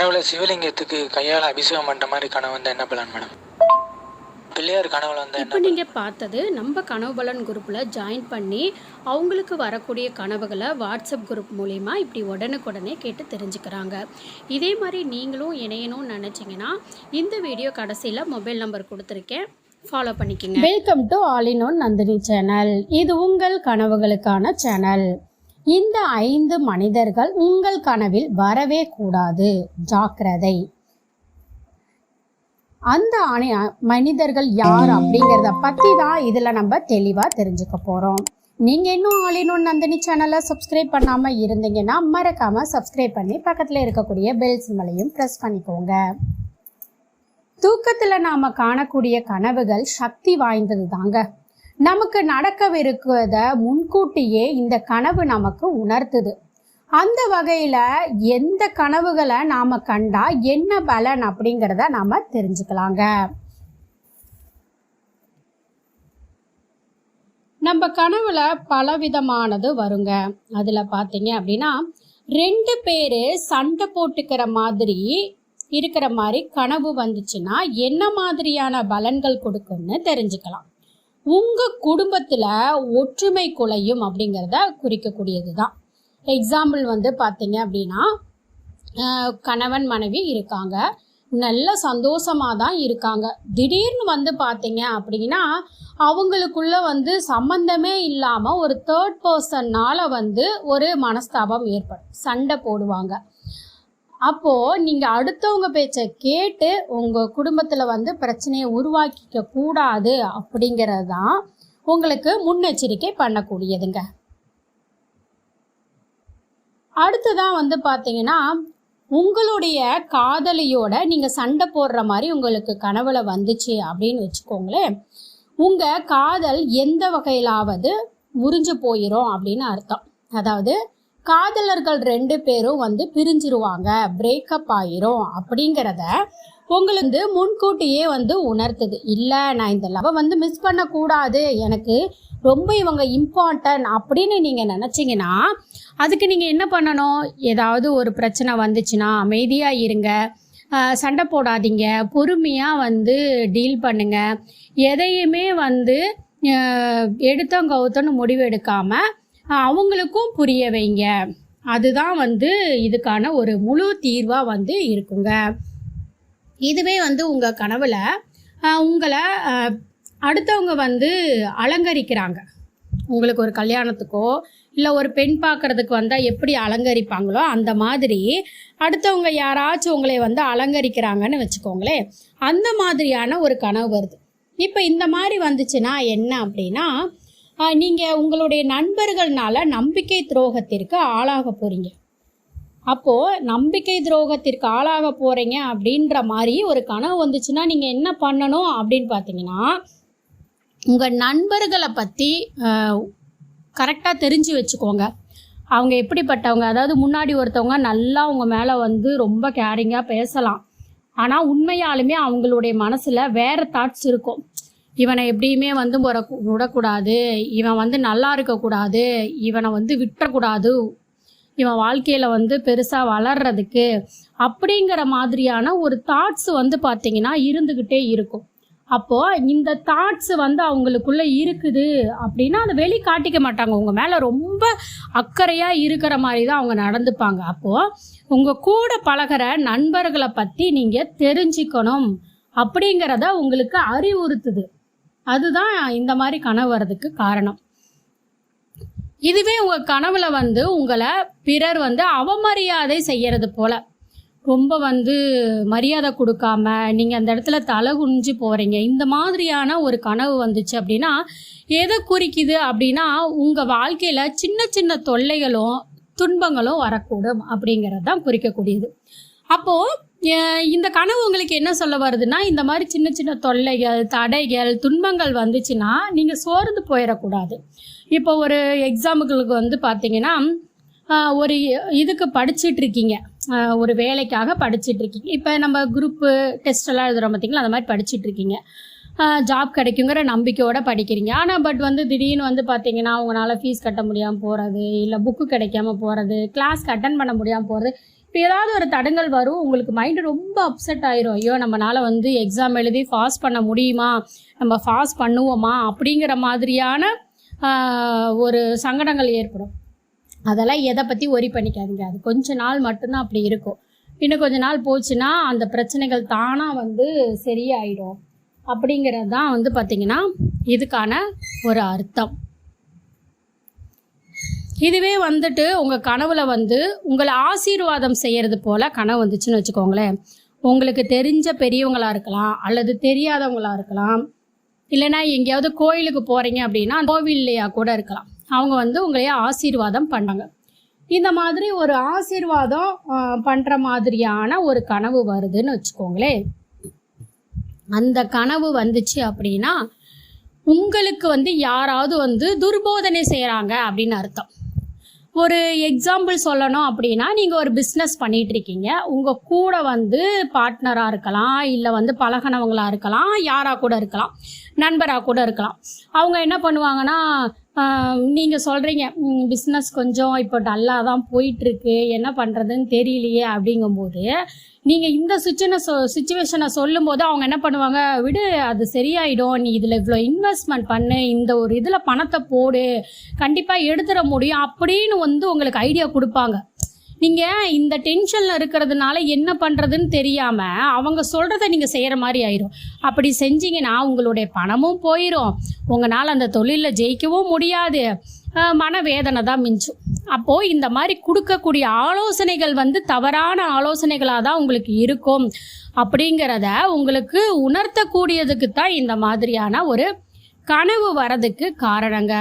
கனவுல சிவலிங்கத்துக்கு கையால் அபிஷேகம் பண்ணுற மாதிரி கனவு வந்தால் என்ன பலன் மேடம்? பிள்ளையார் கனவுல வந்தால் இப்போ நீங்கள் பார்த்தது நம்ம கனவு பலன் குரூப்பில் ஜாயின் பண்ணி அவங்களுக்கு வரக்கூடிய கனவுகளை வாட்ஸ்அப் குரூப் மூலிமா இப்படி உடனுக்குடனே கேட்டு தெரிஞ்சுக்கிறாங்க. இதே மாதிரி நீங்களும் இணையணும்னு நினச்சிங்கன்னா இந்த வீடியோ கடைசியில் மொபைல் நம்பர் கொடுத்துருக்கேன். ஃபாலோ பண்ணிக்கோங்க. Welcome to all in one Nandini channel இது உங்கள் கனவுகளுக்கான சேனல் இந்த ஐந்து மனிதர்கள் உங்கள் கனவில் வரவே கூடாது. ஜாக்கிரதை. அந்த அணி மனிதர்கள் யார் அப்படிங்கிறத பற்றி தான் இதில் நம்ம தெளிவாக தெரிஞ்சுக்க போகிறோம் நீங்கள் இன்னும் ஆளினும் நந்தினி சேனலை சப்ஸ்கிரைப் பண்ணாமல் இருந்தீங்கன்னா மறக்காமல் சப்ஸ்கிரைப் பண்ணி பக்கத்தில் இருக்கக்கூடிய பெல் சிம்மலையும் ப்ரெஸ் பண்ணிக்கோங்க. தூக்கத்தில் நாம் காணக்கூடிய கனவுகள் சக்தி வாய்ந்தது தாங்க நமக்கு நடக்கவிருக்கிறத முன்கூட்டியே இந்த கனவு நமக்கு உணர்த்துது. அந்த வகையில் எந்த கனவுகளை நாம் கண்டா என்ன பலன் அப்படிங்கிறத நாம் தெரிஞ்சுக்கலாங்க. நம்ம கனவுல பலவிதமானது வருங்க. அதில் பார்த்தீங்க அப்படின்னா ரெண்டு பேர் சண்டை போட்டுக்கிற மாதிரி இருக்கிற மாதிரி கனவு வந்துச்சுன்னா என்ன மாதிரியான பலன்கள் கொடுக்கும்னு தெரிஞ்சுக்கலாம். உங்கள் குடும்பத்தில் ஒற்றுமை குலையும் அப்படிங்கிறத குறிக்கக்கூடியது தான் எக்ஸாம்பிள் வந்து பார்த்தீங்க அப்படின்னா கணவன் மனைவி இருக்காங்க. நல்ல சந்தோஷமாக தான் இருக்காங்க. திடீர்னு வந்து பார்த்தீங்க அப்படின்னா அவங்களுக்குள்ள வந்து சம்பந்தமே இல்லாமல் ஒரு தேர்ட் பர்சன்னால் வந்து ஒரு மனஸ்தாபம் ஏற்படும். சண்டை போடுவாங்க. அப்போது நீங்கள் அடுத்தவங்க பேச்சை கேட்டு உங்கள் குடும்பத்தில் வந்து பிரச்சனையை உருவாக்கிக்க கூடாது அப்படிங்கிறது தான் உங்களுக்கு முன்னெச்சரிக்கை பண்ணக்கூடியதுங்க. அடுத்ததான் வந்து பார்த்தீங்கன்னா உங்களுடைய காதலியோட நீங்கள் சண்டை போடுற மாதிரி உங்களுக்கு கனவுல வந்துச்சு அப்படின்னு வச்சுக்கோங்களேன். உங்கள் காதல் எந்த வகையிலாவது முறிஞ்சு போயிடும் அப்படின்னு அர்த்தம். அதாவது காதலர்கள் ரெண்டு பேரும் வந்து பிரிஞ்சிருவாங்க. பிரேக்கப் ஆயிரும் அப்படிங்கிறத உங்களுக்கு வந்து முன்கூட்டியே வந்து உணர்த்துது. இல்லை நான் இந்த லவ்வை வந்து மிஸ் பண்ணக்கூடாது. எனக்கு ரொம்ப இவங்க இம்பார்ட்டன்ட் அப்படின்னு நீங்கள் நினச்சிங்கன்னா அதுக்கு நீங்கள் என்ன பண்ணணும்? ஏதாவது ஒரு பிரச்சனை வந்துச்சுன்னா அமைதியாக இருங்க. சண்டை போடாதீங்க. பொறுமையாக வந்து டீல் பண்ணுங்க. எதையுமே வந்து எடுத்தோம் கவுத்தோன்னு முடிவு எடுக்காமல் அவங்களுக்கும் புரிய வைங்க. அதுதான் வந்து இதுக்கான ஒரு முழு தீர்வாக வந்து இருக்குங்க. இதுவே வந்து உங்கள் கனவில் உங்களை அடுத்தவங்க வந்து அலங்கரிக்கிறாங்க. உங்களுக்கு ஒரு கல்யாணத்துக்கோ இல்லை ஒரு பெண் பார்க்கறதுக்கு வந்தால் எப்படி அலங்கரிப்பாங்களோ அந்த மாதிரி அடுத்தவங்க யாராச்சும் உங்களை வந்து அலங்கரிக்கிறாங்கன்னு வச்சுக்கோங்களேன் அந்த மாதிரியான ஒரு கனவு வருது. இப்போ இந்த மாதிரி வந்துச்சுன்னா என்ன அப்படின்னா நீங்கள் உங்களுடைய நண்பர்கள்னால நம்பிக்கை துரோகத்திற்கு ஆளாக போகிறீங்க அப்போது நம்பிக்கை துரோகத்திற்கு ஆளாக போகிறீங்க அப்படின்ற மாதிரி ஒரு கனவு வந்துச்சுன்னா நீங்கள் என்ன பண்ணணும் அப்படின்னு பார்த்தீங்கன்னா உங்கள் நண்பர்களை பற்றி கரெக்டாக தெரிஞ்சு வச்சுக்கோங்க. அவங்க எப்படிப்பட்டவங்க? அதாவது முன்னாடி ஒருத்தவங்க நல்லா அவங்க மேலே வந்து ரொம்ப கேரிங்காக பேசலாம். ஆனால் உண்மையாலுமே அவங்களுடைய மனசில் வேறு தாட்ஸ் இருக்கும். இவனை எப்படியுமே வந்து முற விடக்கூடாது இவன் வந்து நல்லா இருக்கக்கூடாது. இவனை வந்து விட்டுறக்கூடாது. இவன் வாழ்க்கையில் வந்து பெருசாக வளர்றதுக்கு அப்படிங்கிற மாதிரியான ஒரு தாட்ஸ் வந்து பார்த்திங்கன்னா இருந்துக்கிட்டே இருக்கும். அப்போது இந்த தாட்ஸ் வந்து அவங்களுக்குள்ளே இருக்குது அப்படின்னா அதை வெளி காட்டிக்க மாட்டாங்க. உங்கள் மேலே ரொம்ப அக்கறையாக இருக்கிற மாதிரி தான் அவங்க நடந்துப்பாங்க. அப்போது உங்கள் கூட பழகுற நண்பர்களை பற்றி நீங்கள் தெரிஞ்சுக்கணும் அப்படிங்கிறத உங்களுக்கு அறிவுறுத்துது. அதுதான் இந்த மாதிரி கனவு வர்றதுக்கு காரணம். இதுவே உங்கள் கனவுல வந்து உங்களை பிறர் வந்து அவமரியாதை செய்யறது போல. ரொம்ப வந்து மரியாதை கொடுக்காம நீங்கள் அந்த இடத்துல தலை குனிஞ்சு போகிறீங்க இந்த மாதிரியான ஒரு கனவு வந்துச்சு அப்படின்னா எதை குறிக்குது அப்படின்னா உங்கள் வாழ்க்கையில் சின்ன சின்ன தொல்லைகளும் துன்பங்களும் வரக்கூடும் அப்படிங்கிறது தான் குறிக்கக்கூடியது. அப்போது இந்த கனவு உங்களுக்கு என்ன சொல்ல வருதுன்னா இந்த மாதிரி சின்ன சின்ன தொல்லைகள் தடைகள் துன்பங்கள் வந்துச்சுன்னா நீங்கள் சோர்ந்து போயிடக்கூடாது. இப்போ ஒரு எக்ஸாம்பிளுக்கு வந்து பார்த்தீங்கன்னா ஒரு இதுக்கு படிச்சுட்டு இருக்கீங்க ஒரு வேலைக்காக படிச்சுட்டு இருக்கீங்க இப்போ நம்ம குரூப்பு டெஸ்ட் எல்லாம் எழுதுகிறோம் பார்த்தீங்களா அந்த மாதிரி படிச்சுட்டு இருக்கீங்க ஜாப் கிடைக்குங்கிற நம்பிக்கையோட படிக்கிறீங்க. ஆனால் பட் வந்து திடீர்னு வந்து பார்த்தீங்கன்னா உங்களால் ஃபீஸ் கட்ட முடியாமல் போகிறது இல்லை புக்கு கிடைக்காம போகிறது கிளாஸ்க்கு அட்டன் பண்ண முடியாமல் போகிறது இப்போ ஏதாவது ஒரு தடங்கள் வரும் உங்களுக்கு மைண்டு ரொம்ப அப்செட் ஆயிரும். ஐயோ நம்மளால வந்து எக்ஸாம் எழுதி ஃபாஸ் பண்ண முடியுமா? நம்ம ஃபாஸ் பண்ணுவோமா? அப்படிங்கிற மாதிரியான ஒரு சங்கடங்கள் ஏற்படும். அதெல்லாம் எதை பற்றி ஒரி பண்ணிக்காதீங்க. அது கொஞ்ச நாள் மட்டும்தான் அப்படி இருக்கும். இன்னும் கொஞ்ச நாள் போச்சுன்னா அந்த பிரச்சனைகள் தானாக வந்து சரியாயிடும். அப்படிங்கிறது தான் வந்து பார்த்திங்கன்னா இதுக்கான ஒரு அர்த்தம். இதுவே வந்துட்டு உங்கள் கனவுல வந்து உங்களை ஆசீர்வாதம் செய்யறது போல கனவு வந்துச்சுன்னு வச்சுக்கோங்களேன். உங்களுக்கு தெரிஞ்ச பெரியவங்களா இருக்கலாம் அல்லது தெரியாதவங்களா இருக்கலாம். இல்லைன்னா எங்கேயாவது கோயிலுக்கு போகிறீங்க அப்படின்னா கோவில்லையா கூட இருக்கலாம். அவங்க வந்து உங்களைய ஆசீர்வாதம் பண்ணாங்க. இந்த மாதிரி ஒரு ஆசீர்வாதம் பண்ணுற பண்ற மாதிரியான ஒரு கனவு வருதுன்னு வச்சுக்கோங்களேன். அந்த கனவு வந்துச்சு அப்படின்னா உங்களுக்கு வந்து யாராவது வந்து துர்போதனை செய்கிறாங்க அப்படின்னு அர்த்தம். ஒரு எக்ஸாம்பிள் சொல்லணும் அப்படின்னா நீங்கள் ஒரு பிஸ்னஸ் பண்ணிட்டு இருக்கீங்க உங்கள் கூட வந்து பார்ட்னராக இருக்கலாம் இல்லை வந்து பழகினவங்களா இருக்கலாம் யாராக கூட இருக்கலாம் நண்பராக கூட இருக்கலாம். அவங்க என்ன பண்ணுவாங்கன்னா நீங்கள் சொல்கிறீங்க பிஸ்னஸ் கொஞ்சம் இப்போ டல்லாக தான் போயிட்டுருக்கு. என்ன பண்ணுறதுன்னு தெரியலையே அப்படிங்கும்போது நீங்கள் இந்த சுச்சுவேஷனை சொ சுச்சுவேஷனை சொல்லும்போது அவங்க என்ன பண்ணுவாங்க விடு அது சரியாயிடும். நீ இதில் இவ்வளோ இன்வெஸ்ட்மெண்ட் பண்ணு. இந்த ஒரு இதில் பணத்தை போடு. கண்டிப்பாக எடுத்துட முடியும். அப்படின்னு வந்து உங்களுக்கு ஐடியா கொடுப்பாங்க. நீங்கள் இந்த டென்ஷனில் இருக்கிறதுனால என்ன பண்ணுறதுன்னு தெரியாமல் அவங்க சொல்கிறத நீங்கள் செய்கிற மாதிரி ஆயிரும். அப்படி செஞ்சீங்கன்னா உங்களுடைய பணமும் போயிடும் உங்களால் அந்த தொழிலில் ஜெயிக்கவும் முடியாது. மனவேதனை தான் மிஞ்சும். அப்போது இந்த மாதிரி கொடுக்கக்கூடிய ஆலோசனைகள் வந்து தவறான ஆலோசனைகளாக தான் உங்களுக்கு இருக்கும். அப்படிங்கிறத உங்களுக்கு உணர்த்தக்கூடியதுக்கு தான் இந்த மாதிரியான ஒரு கனவு வரதுக்கு காரணங்க.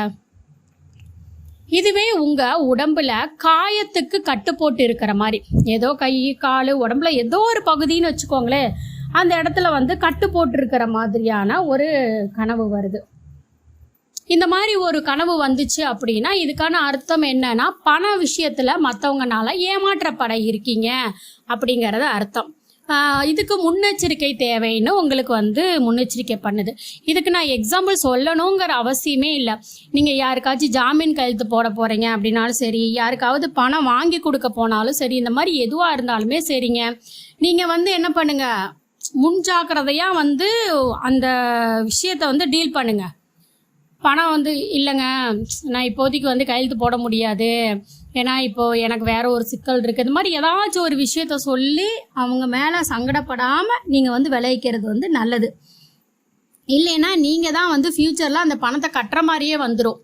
இதுவே உங்க உடம்புல காயத்துக்கு கட்டு போட்டு இருக்கிற மாதிரி. ஏதோ கை கால் உடம்புல ஏதோ ஒரு பகுதின்னு வச்சுக்கோங்களேன். அந்த இடத்துல வந்து கட்டு போட்டிருக்கிற மாதிரியான ஒரு கனவு வருது. இந்த மாதிரி ஒரு கனவு வந்துச்சு அப்படின்னா இதுக்கான அர்த்தம் என்னன்னா பண விஷயத்துல மற்றவங்கனால ஏமாற்றப்பட இருக்கீங்க அப்படிங்கறது அர்த்தம். இதுக்கு முன்னெச்சரிக்கை தேவைன்னு உங்களுக்கு வந்து முன்னெச்சரிக்கை பண்ணுது. இதுக்கு நான் எக்ஸாம்பிள் சொல்லணுங்கிற அவசியமே இல்லை. நீங்கள் யாருக்காச்சும் ஜாமீன் கையெழுத்து போட போகிறீங்க அப்படின்னாலும் சரி யாருக்காவது பணம் வாங்கி கொடுக்க போனாலும் சரி இந்த மாதிரி எதுவாக இருந்தாலுமே சரிங்க. நீங்கள் வந்து என்ன பண்ணுங்க? முன்ஜாக்கிரதையாக வந்து அந்த விஷயத்தை வந்து டீல் பண்ணுங்கள் பணம் வந்து இல்லைங்க நான் இப்போதைக்கு வந்து கையெழுத்து போட முடியாது. ஏன்னா இப்போ எனக்கு வேற ஒரு சிக்கல் இருக்கு. இது மாதிரி ஏதாச்சும் ஒரு விஷயத்த சொல்லி அவங்க மேலே சங்கடப்படாமல் நீங்கள் வந்து விளைவிக்கிறது வந்து நல்லது. இல்லைன்னா நீங்கள் தான் வந்து ஃப்யூச்சரில் அந்த பணத்தை கட்டுற மாதிரியே வந்துடும்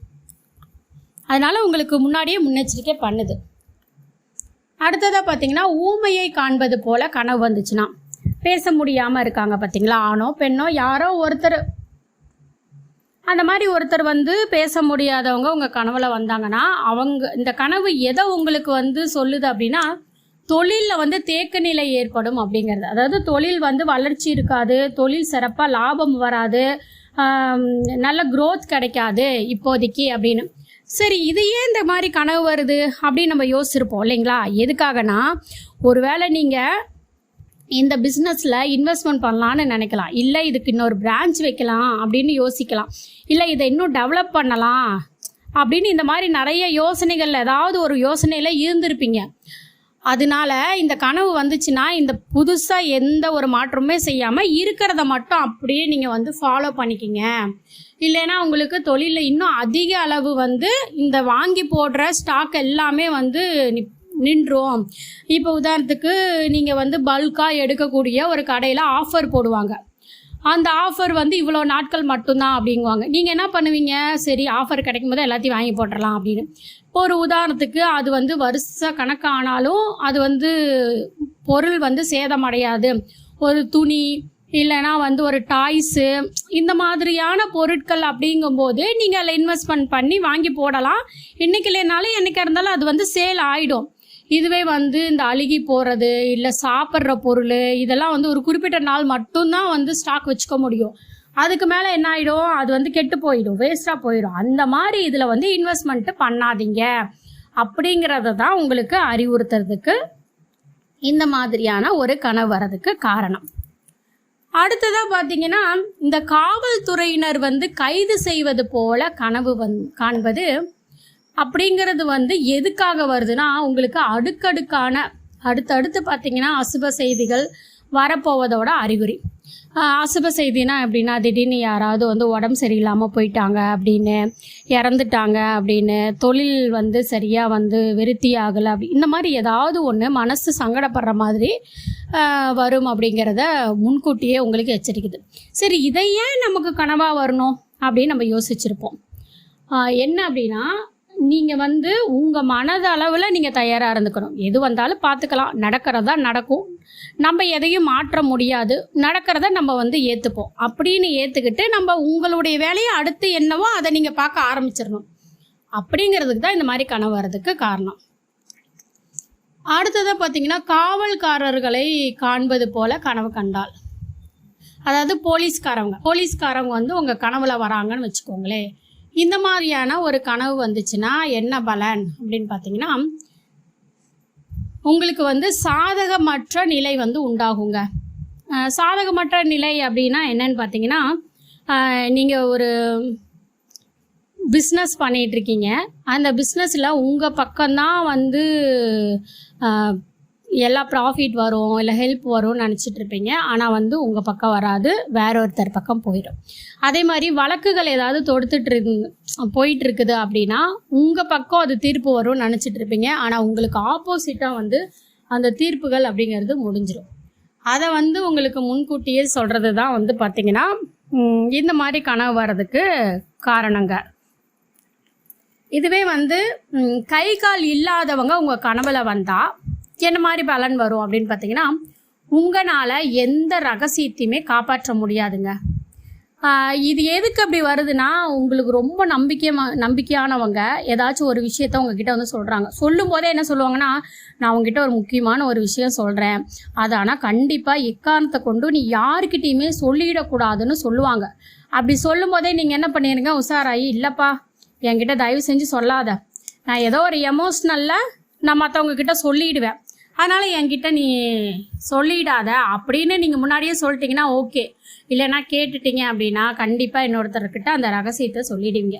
அதனால உங்களுக்கு முன்னாடியே முன்னெச்சரிக்கை பண்ணுது. அடுத்ததாக பார்த்தீங்கன்னா ஊமையை காண்பது போல கனவு வந்துச்சுன்னா. பேச முடியாமல் இருக்காங்க பார்த்தீங்களா ஆணோ பெண்ணோ யாரோ ஒருத்தர் அந்த மாதிரி ஒருத்தர் வந்து பேச முடியாதவங்க உங்கள் கனவுல வந்தாங்கன்னா அவங்க இந்த கனவு எதை உங்களுக்கு வந்து சொல்லுது அப்படின்னா தொழிலில் வந்து தேக்க நிலை ஏற்படும் அப்படிங்கிறது. அதாவது தொழில் வந்து வளர்ச்சி இருக்காது தொழில் சிறப்பாக லாபம் வராது நல்ல க்ரோத் கிடைக்காது இப்போதைக்கு அப்படின்னு. சரி இது ஏன் இந்த மாதிரி கனவு வருது அப்படின்னு நம்ம யோசிச்சிருப்போம் இல்லைங்களா? எதுக்காகனா ஒருவேளை நீங்கள் இந்த பிஸ்னஸில் இன்வெஸ்ட்மெண்ட் பண்ணலான்னு நினைக்கலாம். இல்லை இதுக்கு இன்னொரு பிரான்ச் வைக்கலாம் அப்படின்னு யோசிக்கலாம். இல்லை இதை இன்னும் டெவலப் பண்ணலாம் அப்படின்னு இந்த மாதிரி நிறைய யோசனைகள் ஏதாவது ஒரு யோசனையில் இருந்திருப்பீங்க. அதனால இந்த கனவு வந்துச்சுன்னா இந்த புதுசாக எந்த ஒரு மாற்றமுமே செய்யாமல் இருக்கிறத மட்டும் அப்படியே நீங்கள் வந்து ஃபாலோ பண்ணிக்கிங்க. இல்லைன்னா உங்களுக்கு தொழிலில் இன்னும் அதிக அளவு வந்து இந்த வாங்கி போடுற ஸ்டாக் எல்லாமே வந்து நின்றோம். இப்போ உதாரணத்துக்கு நீங்கள் வந்து பல்காக எடுக்கக்கூடிய ஒரு கடையில் ஆஃபர் போடுவாங்க. அந்த ஆஃபர் வந்து இவ்வளோ நாட்கள் மட்டும்தான் அப்படிங்குவாங்க. நீங்கள் என்ன பண்ணுவீங்க? சரி ஆஃபர் கிடைக்கும் போது எல்லாத்தையும் வாங்கி போட்டுடலாம் அப்படின்னு. இப்போ ஒரு உதாரணத்துக்கு அது வந்து வருஷ கணக்கானாலும் அது வந்து பொருள் வந்து சேதமடையாது. ஒரு துணி இல்லைன்னா வந்து ஒரு டாய்ஸு இந்த மாதிரியான பொருட்கள் அப்படிங்கும்போது நீங்கள் அதில் இன்வெஸ்ட்மெண்ட் பண்ணி வாங்கி போடலாம். இன்றைக்கி இல்லைனாலும் என்னைக்கா இருந்தாலும் அது வந்து சேல் ஆகிடும் இதுவே வந்து இந்த அழுகி போகிறது இல்லை சாப்பிட்ற பொருள் இதெல்லாம் வந்து ஒரு குறிப்பிட்ட நாள் மட்டும்தான் வந்து ஸ்டாக் வச்சுக்க முடியும். அதுக்கு மேலே என்ன ஆகிடும் அது வந்து கெட்டு போயிடும் வேஸ்ட்டாக போயிடும். அந்த மாதிரி இதில் வந்து இன்வெஸ்ட்மெண்ட்டு பண்ணாதீங்க. அப்படிங்கிறத தான் உங்களுக்கு அறிவுறுத்துறதுக்கு இந்த மாதிரியான ஒரு கனவு வரதுக்கு காரணம். அடுத்ததாக பார்த்தீங்கன்னா இந்த காவல்துறையினர் வந்து கைது செய்வது போல கனவு வந் காண்பது அப்படிங்கிறது வந்து எதுக்காக வருதுன்னா உங்களுக்கு அடுக்கடுக்கான அடுத்தடுத்து பார்த்தீங்கன்னா அசுப செய்திகள் வரப்போவதோட அறிகுறி. அசுப செய்தினா எப்படின்னா திடீர்னு யாராவது வந்து உடம்பு சரியில்லாமல் போயிட்டாங்க அப்படின்னு இறந்துட்டாங்க அப்படின்னு தொழில் வந்து சரியாக வந்து விருத்தி ஆகலை அப்படி இந்த மாதிரி ஏதாவது ஒன்று மனசு சங்கடப்படுற மாதிரி வரும் அப்படிங்கிறத முன்கூட்டியே உங்களுக்கு எச்சரிக்குது. சரி இதை ஏன் நமக்கு கனவாக வரணும் அப்படின்னு நம்ம யோசிச்சிருப்போம். என்ன அப்படின்னா நீங்கள் வந்து உங்கள் மனதளவில் நீங்கள் தயாராக இருந்துக்கணும். எது வந்தாலும் பார்த்துக்கலாம் நடக்கிறதா நடக்கும். நம்ம எதையும் மாற்ற முடியாது. நடக்கிறத நம்ம வந்து ஏற்றுப்போம் அப்படின்னு ஏற்றுக்கிட்டு நம்ம உங்களுடைய வேலையை அடுத்து என்னவோ அதை நீங்கள் பார்க்க ஆரம்பிச்சிடணும். அப்படிங்கிறதுக்கு தான் இந்த மாதிரி கனவு வர்றதுக்கு காரணம். அடுத்ததாக பார்த்தீங்கன்னா காவல்காரர்களை காண்பது போல கனவு கண்டால். அதாவது போலீஸ்காரவங்க. போலீஸ்காரவங்க வந்து உங்கள் கனவுல வராங்கன்னு வச்சுக்கோங்களேன். இந்த மாதிரியான ஒரு கனவு வந்துச்சுன்னா என்ன பலன் அப்படின்னு பார்த்தீங்கன்னா உங்களுக்கு வந்து சாதகமற்ற நிலை வந்து உண்டாகுங்க. சாதகமற்ற நிலை அப்படின்னா என்னன்னு பார்த்தீங்கன்னா நீங்கள் ஒரு பிஸ்னஸ் பண்ணிகிட்ருக்கீங்க அந்த பிஸ்னஸில் உங்கள் பக்கம்தான் வந்து எல்லா ப்ராஃபிட் வரும் இல்லை ஹெல்ப் வரும்னு நினச்சிட்டு இருப்பீங்க. ஆனால் வந்து உங்கள் பக்கம் வராது வேற ஒருத்தர் பக்கம் போயிடும். அதே மாதிரி வழக்குகள் ஏதாவது தொடுத்துட்டு இருந் போயிட்டு இருக்குது அப்படின்னா உங்கள் பக்கம் அது தீர்ப்பு வரும்னு நினச்சிட்டு இருப்பீங்க. ஆனால் உங்களுக்கு ஆப்போசிட்டாக வந்து அந்த தீர்ப்புகள் அப்படிங்கிறது முடிஞ்சிடும் அதை வந்து உங்களுக்கு முன்கூட்டியே சொல்கிறது தான் வந்து பார்த்திங்கன்னா இந்த மாதிரி கனவு வர்றதுக்கு காரணங்க. இதுவே வந்து கை கால் இல்லாதவங்க உங்கள் கனவில் வந்தால் என்ன மாதிரி பலன் வரும் அப்படின்னு பார்த்தீங்கன்னா உங்களால் எந்த ரகசியத்தையுமே காப்பாற்ற முடியாதுங்க. இது எதுக்கு அப்படி வருதுன்னா உங்களுக்கு ரொம்ப நம்பிக்கை நம்பிக்கையானவங்க ஏதாச்சும் ஒரு விஷயத்த உங்ககிட்ட வந்து சொல்கிறாங்க சொல்லும் போதே என்ன சொல்லுவாங்கன்னா நான் உங்ககிட்ட ஒரு முக்கியமான ஒரு விஷயம் சொல்கிறேன் அது ஆனால் கண்டிப்பாக எக்காரணத்தை கொண்டு நீ யாருக்கிட்டேயுமே சொல்லிடக்கூடாதுன்னு சொல்லுவாங்க. அப்படி சொல்லும் போதே நீங்கள் என்ன பண்ணிடுங்க உஷாராயி இல்லைப்பா என்கிட்ட தயவு செஞ்சு சொல்லாத. நான் ஏதோ ஒரு எமோஷ்னலில் நான் மற்றவங்க கிட்ட சொல்லிடுவேன். அதனால் என்கிட்ட நீ சொல்லிடாத. அப்படின்னு நீங்கள் முன்னாடியே சொல்லிட்டீங்கன்னா ஓகே. இல்லைன்னா கேட்டுட்டீங்க அப்படின்னா கண்டிப்பாக இன்னொருத்தர்கிட்ட அந்த ரகசியத்தை சொல்லிடுவீங்க.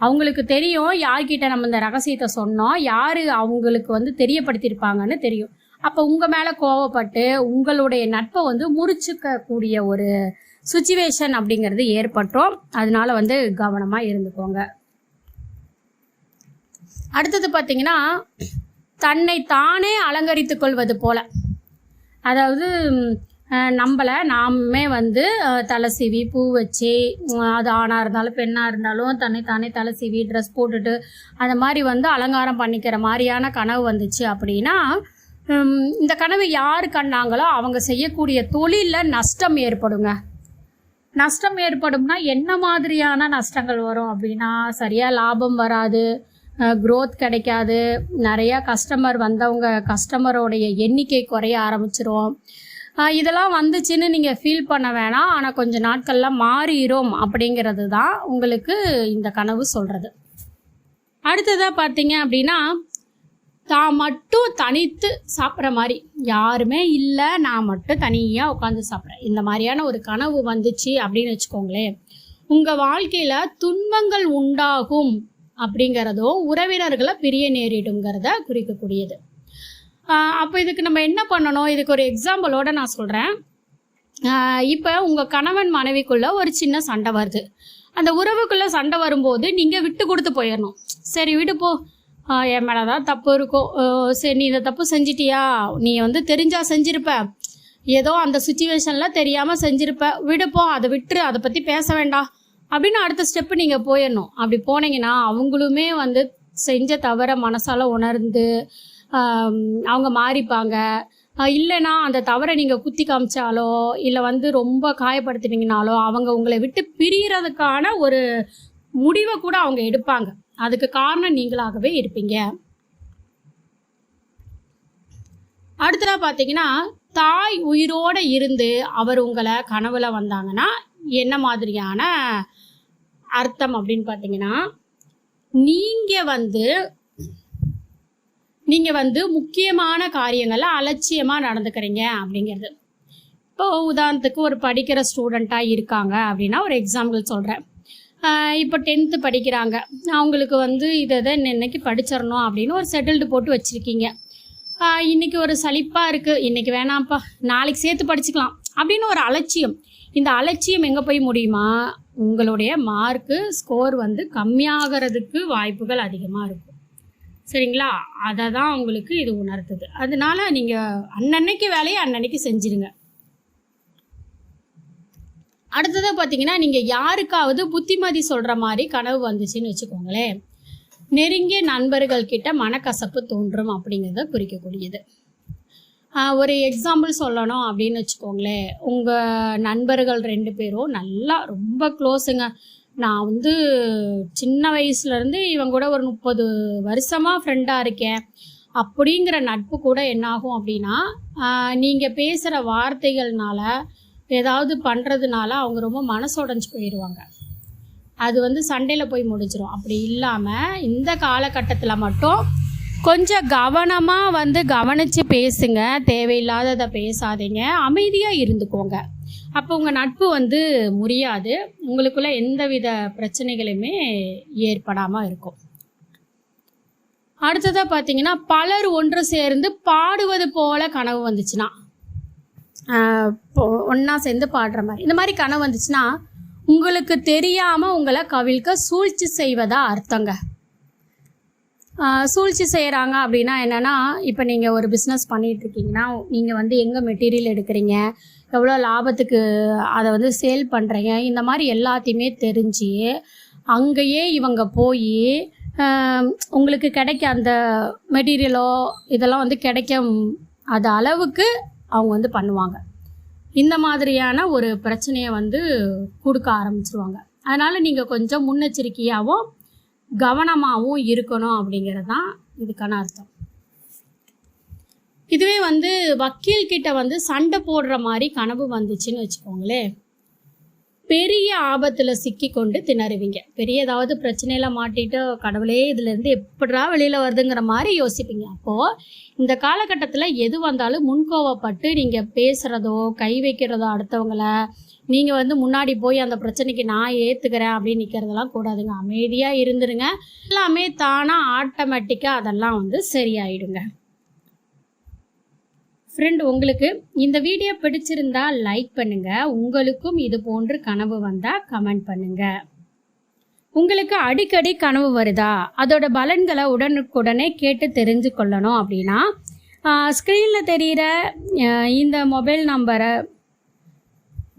அவங்களுக்கு தெரியும் யார்கிட்ட நம்ம இந்த ரகசியத்தை சொன்னோம் யார் அவங்களுக்கு வந்து தெரியப்படுத்தியிருப்பாங்கன்னு தெரியும். அப்போ உங்கள் மேலே கோவப்பட்டு உங்களுடைய நட்பை வந்து முறிச்சுக்கக்கூடிய ஒரு சுச்சுவேஷன் அப்படிங்கிறது ஏற்பட்டோம். அதனால வந்து கவனமாக இருந்துக்கோங்க. அடுத்தது பார்த்தீங்கன்னா தன்னை தானே அலங்கரித்து கொள்வது போல. அதாவது நம்மளை நாமே வந்து தலை சீவி பூ வச்சு அது ஆணாக இருந்தாலும் பெண்ணாக இருந்தாலும் தன்னை தானே தலை சீவி ட்ரெஸ் போட்டுட்டு அந்த மாதிரி வந்து அலங்காரம் பண்ணிக்கிற மாதிரியான கனவு வந்துச்சு அப்படின்னா இந்த கனவு யார் கண்டாங்களோ அவங்க செய்யக்கூடிய தொழிலில் நஷ்டம் ஏற்படுங்க. நஷ்டம் ஏற்படும்னா என்ன மாதிரியான நஷ்டங்கள் வரும் அப்படின்னா சரியாக லாபம் வராது. க்ரோத் கிடைக்காது. நிறையா கஸ்டமர் வந்தவங்க கஸ்டமரோடைய எண்ணிக்கை குறைய ஆரம்பிச்சிரும். இதெல்லாம் வந்துச்சுன்னு நீங்கள் ஃபீல் பண்ண வேணாம். ஆனால் கொஞ்சம் நாட்களில் மாறிடும் அப்படிங்கிறது தான் உங்களுக்கு இந்த கனவு சொல்கிறது அடுத்ததாக பார்த்தீங்க அப்படின்னா தான் மட்டும் தனித்து சாப்பிட்ற மாதிரி. யாருமே இல்லை நான் மட்டும் தனியாக உட்காந்து சாப்பிட்றேன். இந்த மாதிரியான ஒரு கனவு வந்துச்சு அப்படின்னு வச்சுக்கோங்களேன். உங்கள் வாழ்க்கையில் துன்பங்கள் உண்டாகும். அப்படிங்கிறதும் உறவினர்களை பிரிய நேரிடுங்கிறத குறிக்கக்கூடியது. அப்போ இதுக்கு நம்ம என்ன பண்ணணும்? இதுக்கு ஒரு எக்ஸாம்பிளோட நான் சொல்கிறேன் இப்போ உங்கள் கணவன் மனைவிக்குள்ள ஒரு சின்ன சண்டை வருது. அந்த உறவுக்குள்ளே சண்டை வரும்போது நீங்கள் விட்டு கொடுத்து போயிடணும். சரி விடு போ. என் மேலே தான் தப்பு இருக்கும். சரி நீ இந்த தப்பு செஞ்சிட்டியா? நீ வந்து தெரிஞ்சா செஞ்சிருப்ப. ஏதோ அந்த சுச்சுவேஷனில் தெரியாமல் செஞ்சிருப்ப. விடுப்போம் அதை விட்டுரு. அதை பற்றி பேச வேண்டாம். அப்படின்னு அடுத்த ஸ்டெப்பு நீங்கள் போயிடணும். அப்படி போனீங்கன்னா அவங்களுமே வந்து செஞ்ச தவற மனசால உணர்ந்து அவங்க மாறிப்பாங்க. இல்லைன்னா அந்த தவறை நீங்கள் குத்தி காமிச்சாலோ இல்லை வந்து ரொம்ப காயப்படுத்தினீங்கனாலோ அவங்க உங்களை விட்டு பிரியறதுக்கான ஒரு முடிவை கூட அவங்க எடுப்பாங்க. அதுக்கு காரணம் நீங்களாகவே இருப்பீங்க. அடுத்ததா பார்த்தீங்கன்னா தாய் உயிரோட இருந்து அவர் உங்களை கனவுல வந்தாங்கன்னா என்ன மாதிரியான அர்த்தம் அப்படின்னு பார்த்தீங்கன்னா நீங்கள் வந்து நீங்கள் வந்து முக்கியமான காரியங்களை அலட்சியமாக நடந்துக்கிறீங்க அப்படிங்கிறது. இப்போ உதாரணத்துக்கு ஒரு படிக்கிற ஸ்டூடெண்ட்டாக இருக்காங்க அப்படின்னா ஒரு எக்ஸாம்பிள் சொல்கிறேன் இப்போ டென்த்து படிக்கிறாங்க. அவங்களுக்கு வந்து இதை இதை இன்னைக்கு படிச்சிடணும் அப்படின்னு ஒரு செட்டில்டு போட்டு வச்சுருக்கீங்க. இன்றைக்கி இன்னைக்கு ஒரு சலிப்பாக இருக்குது இன்றைக்கி வேணாம்ப்பா. நாளைக்கு சேர்த்து படிச்சுக்கலாம். அப்படின்னு ஒரு அலட்சியம். இந்த அலட்சியம் எங்கே போய் முடியுமா? உங்களுடைய மார்க்கு ஸ்கோர் வந்து கம்மியாகிறதுக்கு வாய்ப்புகள் அதிகமாக இருக்கும். சரிங்களா? அதை தான் உங்களுக்கு இது உணர்த்துது. அதனால நீங்கள் அன்னன்னைக்கு வேலையை அன்னன்னைக்கு செஞ்சிருங்க. அடுத்ததாக பார்த்தீங்கன்னா நீங்கள் யாருக்காவது புத்திமதி சொல்கிற மாதிரி கனவு வந்துச்சுன்னு வச்சுக்கோங்களேன். நெருங்கிய நண்பர்கள் கிட்ட மனக்கசப்பு தோன்றும் அப்படிங்கிறத குறிக்கக்கூடியது. ஒரு எக்ஸாம்பிள் சொல்லணும் அப்படின்னு வச்சுக்கோங்களேன். உங்கள் நண்பர்கள் ரெண்டு பேரும் நல்லா ரொம்ப க்ளோஸுங்க நான் வந்து சின்ன வயசுலேருந்து இவங்க கூட ஒரு முப்பது வருஷமாக ஃப்ரெண்டாக இருக்கேன். அப்படிங்கிற நட்பு கூட என்னாகும் அப்படின்னா நீங்கள் பேசுகிற வார்த்தைகள்னால ஏதாவது பண்ணுறதுனால அவங்க ரொம்ப மனசுடைஞ்சு போயிடுவாங்க அது வந்து சண்டையில் போய் முடிஞ்சிடும் அப்படி இல்லாமல் இந்த காலகட்டத்தில் மட்டும் கொஞ்சம் கவனமாக வந்து கவனித்து பேசுங்க. தேவையில்லாததை பேசாதீங்க. அமைதியாக இருந்துக்கோங்க. அப்போ உங்கள் நட்பு வந்து முறியாது. உங்களுக்குள்ள எந்தவித பிரச்சனைகளுமே ஏற்படாமல் இருக்கும். அடுத்ததாக பார்த்தீங்கன்னா பலர் ஒன்று சேர்ந்து பாடுவது போல கனவு வந்துச்சுன்னா. ஒன்றா சேர்ந்து பாடுற மாதிரி. இந்த மாதிரி கனவு வந்துச்சுன்னா உங்களுக்கு தெரியாமல் உங்களை கவிழ்க்க சூழ்ச்சி செய்வதா அர்த்தங்க. சூழ்ச்சி செய்கிறாங்க அப்படின்னா என்னென்னா இப்போ நீங்கள் ஒரு பிஸ்னஸ் இருக்கீங்கன்னா நீங்கள் வந்து எங்கே மெட்டீரியல் எடுக்கிறீங்க? எவ்வளோ லாபத்துக்கு அதை வந்து சேல் பண்ணுறீங்க இந்த மாதிரி எல்லாத்தையுமே தெரிஞ்சு அங்கேயே இவங்க போய் உங்களுக்கு கிடைக்க அந்த மெட்டீரியலோ இதெல்லாம் வந்து கிடைக்கும் அது அளவுக்கு அவங்க வந்து பண்ணுவாங்க. இந்த மாதிரியான ஒரு பிரச்சனையை வந்து கொடுக்க ஆரம்பிச்சிருவாங்க. அதனால் நீங்கள் கொஞ்சம் முன்னெச்சரிக்கையாகவும் கவனமாகவும் இருக்கணும் அப்படிங்கிறது தான் இதுக்கான அர்த்தம். இதுவே வந்து வக்கீல் கிட்ட வந்து சண்டை போடுற மாதிரி கனவு வந்துச்சுன்னு வச்சுக்கோங்களேன். பெரிய ஆபத்தில் சிக்கி கொண்டு திணறுவீங்க. பெரிய ஏதாவது பிரச்சனையில மாட்டிட்டு கடவுளே இதுலேருந்து எப்படா வெளியில் வருதுங்கிற மாதிரி யோசிப்பீங்க. அப்போது இந்த காலகட்டத்தில் எது வந்தாலும் முன்கோவப்பட்டு நீங்கள் பேசுகிறதோ கை வைக்கிறதோ அடுத்தவங்களை நீங்கள் வந்து முன்னாடி போய் அந்த பிரச்சனைக்கு நான் ஏற்றுக்கிறேன் அப்படின்னு நிற்கிறதெல்லாம் கூடாதுங்க. அமைதியாக இருந்துருங்க. எல்லாமே தானாக ஆட்டோமேட்டிக்காக அதெல்லாம் வந்து சரியாயிடுங்க. ஃப்ரெண்ட் உங்களுக்கு இந்த வீடியோ பிடிச்சிருந்தா லைக் பண்ணுங்க. உங்களுக்கும் இது போன்று கனவு வந்தா கமெண்ட் பண்ணுங்க. உங்களுக்கு அடிக்கடி கனவு வருதா? அதோட பலன்களை உடனுக்குடனே கேட்டு தெரிஞ்சு கொள்ளணும் அப்படின்னா ஸ்க்ரீனில் தெரிகிற இந்த மொபைல் நம்பரை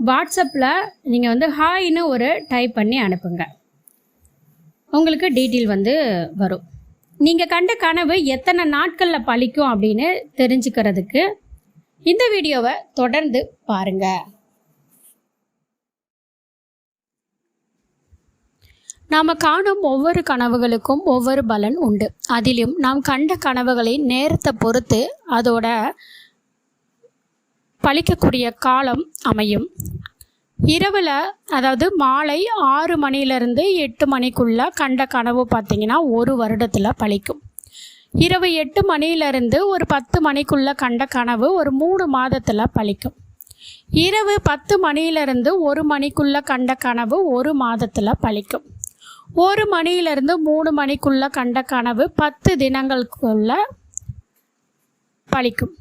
வாட்ஸ்அப்பில் நீங்கள் வந்து ஹாய்னு ஒரு டைப் பண்ணி அனுப்புங்க. உங்களுக்கு டீட்டெயில் வந்து வரும். நீங்கள் கண்ட கனவு எத்தனை நாட்களில் பழிக்கும் அப்படின்னு தெரிஞ்சுக்கிறதுக்கு இந்த வீடியோவை தொடர்ந்து பாருங்கள் நாம் காணும் ஒவ்வொரு கனவுகளுக்கும் ஒவ்வொரு பலன் உண்டு. அதிலும் நாம் கண்ட கனவுகளின் நேரத்தை பொறுத்து அதோட பழிக்கக்கூடிய காலம் அமையும். இரவில் அதாவது மாலை ஆறு மணிலேருந்து எட்டு மணிக்குள்ளே கண்ட கனவு பார்த்தீங்கன்னா ஒரு வருடத்தில் பழிக்கும். இரவு எட்டு மணியிலிருந்து ஒரு பத்து மணிக்குள்ளே கண்ட கனவு ஒரு மூணு மாதத்தில் பழிக்கும். இரவு பத்து மணியிலிருந்து ஒரு மணிக்குள்ளே கண்ட கனவு ஒரு மாதத்தில் பழிக்கும். ஒரு மணியிலிருந்து மூணு மணிக்குள்ளே கண்ட கனவு பத்து தினங்களுக்குள்ள பழிக்கும்.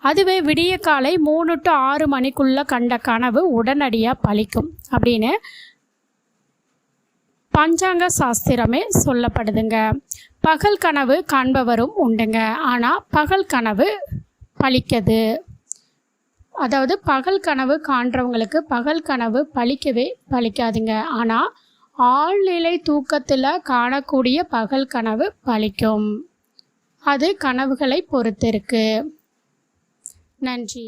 அதுவே விடிய காலை மூணு டு ஆறு மணிக்குள்ள கண்ட கனவு உடனடியாக பழிக்கும் அப்படின்னு பஞ்சாங்க சாஸ்திரமே சொல்லப்படுதுங்க. பகல் கனவு காண்பவரும் உண்டுங்க. ஆனால் பகல் கனவு பழிக்கது. அதாவது பகல் கனவு காண்றவங்களுக்கு பகல் கனவு பழிக்கவே பழிக்காதுங்க. ஆனால் ஆழ்நிலை தூக்கத்தில் காணக்கூடிய பகல் கனவு பழிக்கும். அது கனவுகளை பொறுத்திருக்கு நன்றி.